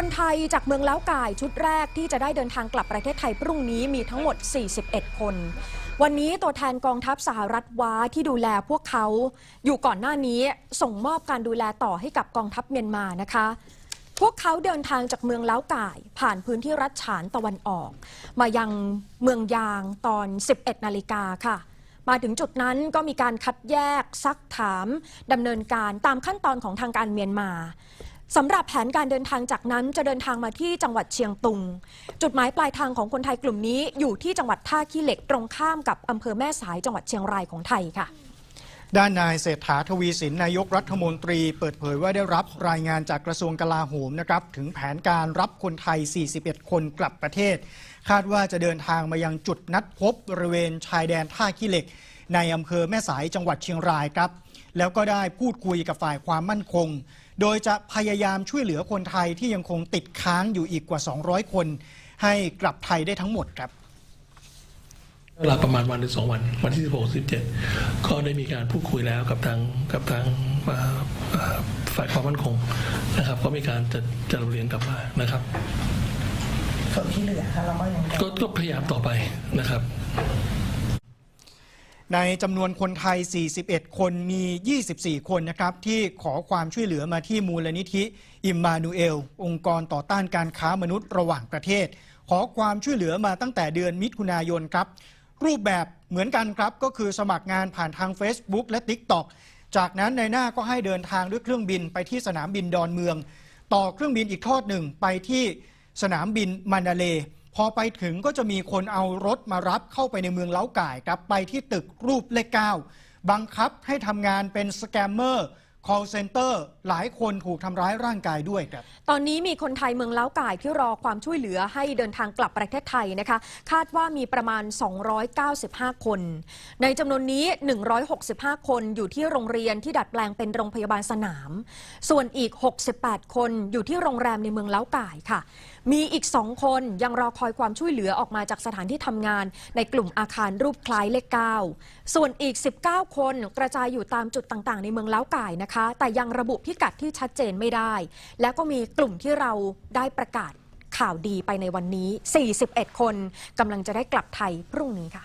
คนไทยจากเมืองล้าวก่ายชุดแรกที่จะได้เดินทางกลับประเทศไทยพรุ่งนี้มีทั้งหมด 41 คน วันนี้ตัวแทนกองทัพสหรัฐว้าที่ดูแลพวกเขาอยู่ก่อนหน้านี้ส่งมอบการดูแลต่อให้กับกองทัพเมียนมานะคะ พวกเขาเดินทางจากเมืองล้าวก่าย ผ่านพื้นที่รัฐฉานตะวันออก มายังเมืองยางตอน 11 นาฬิกาค่ะมาถึงจุดนั้นก็มีการคัดแยกซักถามดำเนินการตามขั้นตอนของทางการเมียนมา สำหรับแผนการเดินทางจากนั้นจะเดินทางมาที่จังหวัดเชียงตุง จุดหมายปลายทางของคนไทยกลุ่มนี้อยู่ที่จังหวัดท่าขี้เหล็กตรงข้ามกับอำเภอแม่สายจังหวัดเชียงรายของไทยค่ะ ด้านนายเศรษฐาทวีสินนายกรัฐมนตรี เปิดเผยว่าได้รับรายงานจากกระทรวงกลาโหมนะครับถึงแผนการรับคนไทย 41 คนกลับประเทศ คาดว่าจะเดินทางมายังจุดนัดพบบริเวณชายแดนท่าขี้เหล็ก ในอำเภอแม่สายจังหวัดเชียงรายครับ แล้วก็ได้พูดคุยกับฝ่ายความมั่นคง โดยจะพยายามช่วยเหลือคนไทยที่ยังคงติดค้างอยู่อีกกว่า 200 คน ให้กลับไทยได้ทั้งหมดครับเวลาประมาณวันหรือสองวัน วันที่ 16 17 ก็ได้มีการพูดคุยแล้วกับทางกับทางเอ่อเอ่อฝ่ายความมั่นคงนะครับ ก็มีการจะจะเรียนกลับมานะครับส่วนที่เหลือค่ะเราก็ยังจะก็ก็พยายามต่อไปนะครับ ในจำนวนคนไทย 41 คนมี 24 คนนะครับ ที่ขอความช่วยเหลือมาที่มูลนิธิ อิมมานูเอล องค์กรต่อต้านการค้ามนุษย์ระหว่างประเทศ ขอความช่วยเหลือมาตั้งแต่เดือนมิถุนายนครับ รูปแบบเหมือนกันครับ ก็คือสมัครงานผ่านทาง Facebook และ TikTok จากนั้นในหน้าก็ให้เดินทางด้วยเครื่องบินไปที่สนามบินดอนเมือง ต่อเครื่องบินอีกทอดหนึ่งไปที่สนามบินมันดาเลย์ พอไปถึงก็จะมีคนเอารถมารับเข้าไปในเมืองเล้าก่ายครับไปที่ตึกรูปเลขเก้าบังคับให้ทำงานเป็นสแกมเมอร์ call center หลายคนถูกทำร้ายร่างกายด้วยครับ ตอนนี้มีคนไทยเมืองเล้าวก่ายที่รอความช่วยเหลือให้เดินทางกลับประเทศไทยนะคะ คาดว่ามีประมาณ 295 คน ในจำนวนนี้ 165 คนอยู่ที่โรงเรียนที่ดัดแปลงเป็นโรงพยาบาลสนาม ส่วนอีก 68 คนอยู่ที่โรงแรมในเมืองเล้าวก่ายค่ะ มีอีก2คนยังรอคอยความช่วยเหลือออกมาจากสถานที่ทำงาน ในกลุ่มอาคารรูปคล้ายเลขเก้าส่วนอีก 19 คนกระจายอยู่ตามจุดต่างๆ ในเมืองเล้าวก่ายนะคะแต่ยังระบุพิกัดที่ชัดเจนไม่ได้ แล้วก็มีกลุ่มที่เราได้ประกาศข่าวดีไปในวันนี้ 41 คนกำลังจะได้กลับไทยพรุ่งนี้ค่ะ